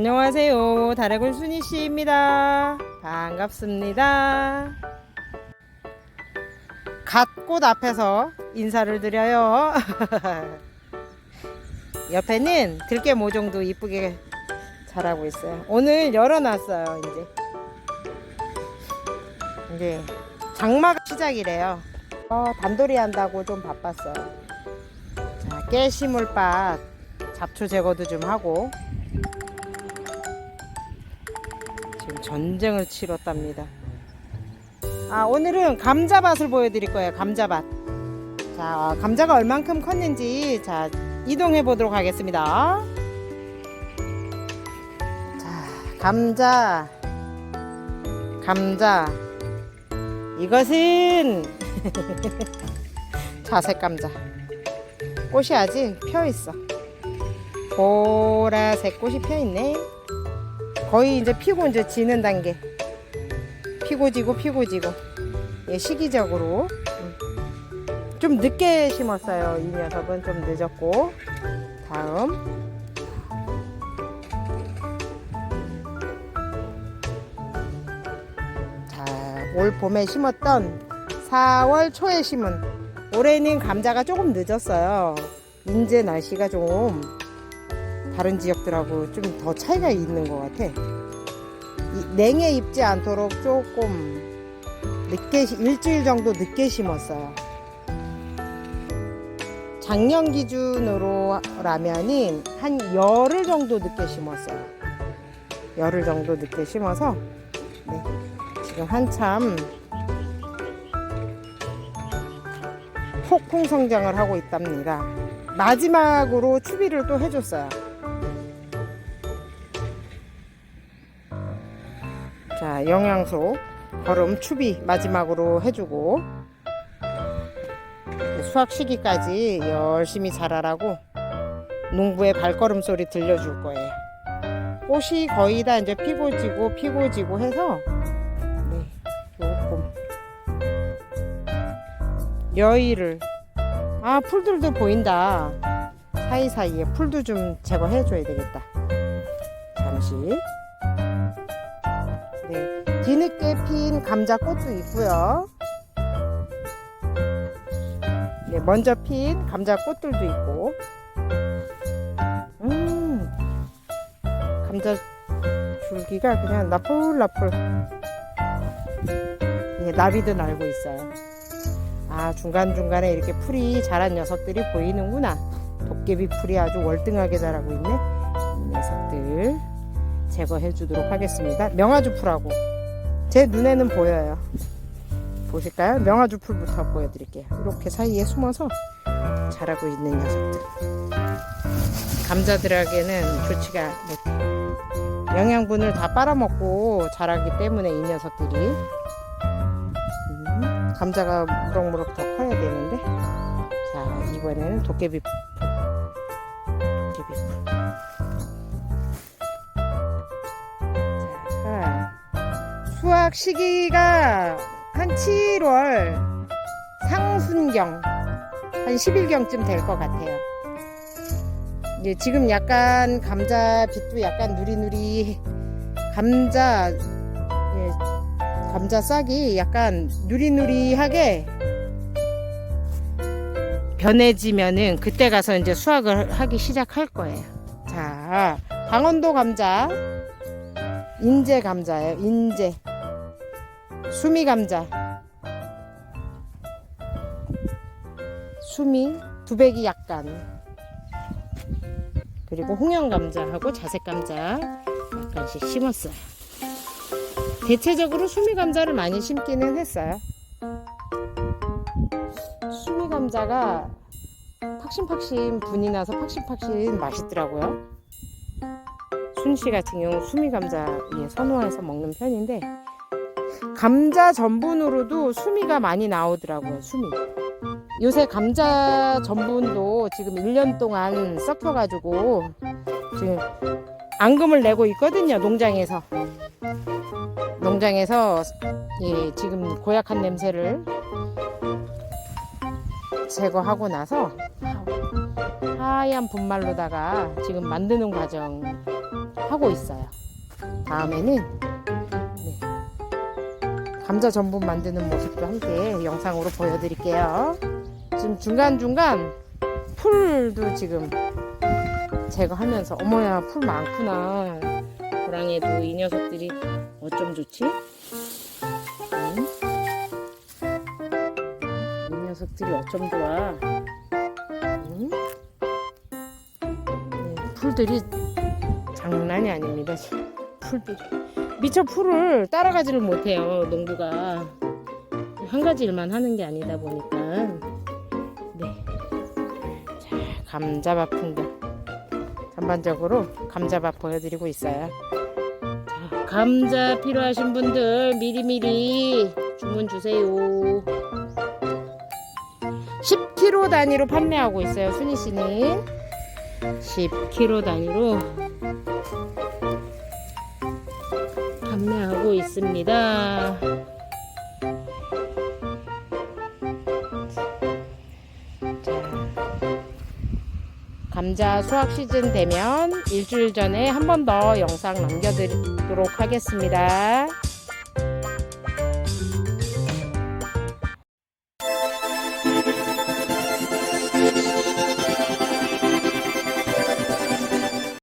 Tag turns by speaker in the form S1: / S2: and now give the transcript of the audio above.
S1: 안녕하세요. 다래골 순이 씨입니다. 반갑습니다. 갓꽃 앞에서 인사를 드려요. 옆에는 들깨 모종도 이쁘게 자라고 있어요. 오늘 열어놨어요, 이제. 이제 장마가 시작이래요. 어, 단돌이 한다고 좀 바빴어요. 자, 깨시물밭 잡초 제거도 좀 하고 지금 전쟁을 치렀답니다. 아 오늘은 감자밭을 보여드릴 거예요. 감자밭. 자 감자가 얼만큼 컸는지 자 이동해 보도록 하겠습니다. 자 감자 감자 이것은 자색 감자 꽃이 아직 펴 있어. 보라색 꽃이 펴 있네. 거의 이제 피고 이제 지는 단계. 피고 지고 피고 지고. 예, 시기적으로. 음. 좀 늦게 심었어요. 이 녀석은 좀 늦었고. 다음. 자, 올 봄에 심었던 4월 초에 심은 올해는 감자가 조금 늦었어요. 인제 날씨가 좀 다른 지역들하고 좀 더 차이가 있는 것 같아. 이 냉해 입지 않도록 조금 늦게 시- 일주일 정도 늦게 심었어요. 작년 기준으로 라면은 한 열흘 정도 늦게 심었어요. 열흘 정도 늦게 심어서 네, 지금 한참 폭풍 성장을 하고 있답니다. 마지막으로 추비를 또 해줬어요. 자, 영양소, 거름, 추비 마지막으로 해주고. 수확 시기까지 열심히 자라라고 농부의 발걸음 소리 들려줄 거예요. 꽃이 거의 다 이제 피고 지고 피고 지고 해서 네, 조금. 여의를. 아 풀들도 보인다. 사이사이에 풀도 좀 제거해 줘야 되겠다. 잠시. 네 뒤늦게 핀 감자 꽃도 있고요. 네 먼저 핀 감자 꽃들도 있고. 음 감자 줄기가 그냥 나풀나풀 예, 나비도 날고 있어요. 아 중간중간에 이렇게 풀이 자란 녀석들이 보이는구나. 도깨비 풀이 아주 월등하게 자라고 있네 이 녀석들 제거해 주도록 하겠습니다. 명아주 풀하고 제 눈에는 보여요. 보실까요? 명아주 풀부터 보여드릴게요. 이렇게 사이에 숨어서 자라고 있는 녀석들. 감자들에게는 좋지가 못해 영양분을 다 빨아먹고 자라기 때문에 이 녀석들이. 음, 감자가 무럭무럭 더 커야 되는데. 자 이번에는 도깨비 수확 시기가 한 7월 상순경 한 10일경쯤 될 것 같아요 이제 지금 약간 감자 빛도 약간 누리누리 감자 예, 감자 싹이 약간 누리누리하게 변해지면은 그때 가서 이제 수확을 하기 시작할 거예요. 자, 강원도 감자, 인제 감자예요. 인제 수미 감자, 수미 두백이 약간 그리고 홍영 감자하고 자색 감자 약간씩 심었어요. 대체적으로 수미 감자를 많이 심기는 했어요. 수미 감자가 팍신팍신 분이 나서 팍신팍신 맛있더라고요. 순씨 같은 경우 수미 감자 예, 선호해서 먹는 편인데 감자 전분으로도 수미가 많이 나오더라고요. 수미. 요새 감자 전분도 지금 1년 동안 썩혀가지고 지금 앙금을 내고 있거든요. 농장에서. 농장에서 예, 지금 고약한 냄새를 제거하고 나서 하얀 분말로다가 지금 만드는 과정 하고 있어요. 다음에는 네, 감자 전분 만드는 모습도 함께 영상으로 보여드릴게요. 지금 중간중간 풀도 지금 제거하면서 어머야 풀 많구나. 고랑에도 이 녀석들이 어쩜 좋지? 응? 이 녀석들이 어쩜 좋아? 응? 네, 풀들이 장난이 아닙니다. 풀들이 미처 풀을 따라가지를 못해요. 농부가 한 가지 일만 하는 게 아니다 보니까 네. 자 감자밥 풍경 전반적으로 감자밥 보여드리고 있어요. 자, 감자 필요하신 분들 미리미리 주문 주세요. 10kg 단위로 판매하고 있어요. 순희 씨는 10kg 단위로 판매하고 있습니다. 자, 감자 수확 시즌 되면 일주일 전에 한 번 더 영상 남겨드리도록 하겠습니다.